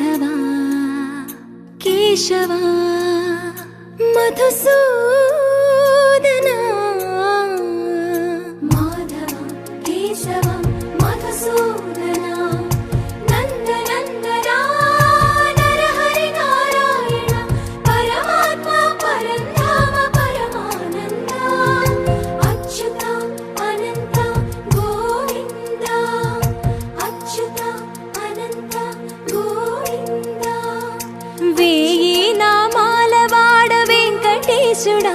माधवा केशवा मधुसू ചുടാ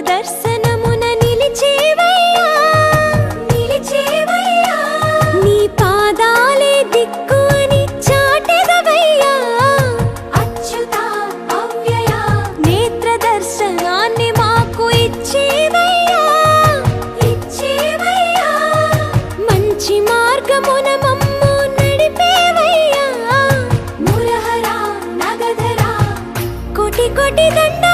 దర్శనమున నిలిచేవయ్యా. నిలిచేవయ్యా. నీ పాదాలే దిక్కు అని చాటెదవయ్యా. అచ్యుత అవ్యయ. నేత్ర దర్శనాన్ని మాకు ఇచ్చేవయ్యా. ఇచ్చేవయ్యా. మంచి మార్గమున మమ్ము నడిపేవయ్యా. మురహరా నగధరా కోటి కోటి దండ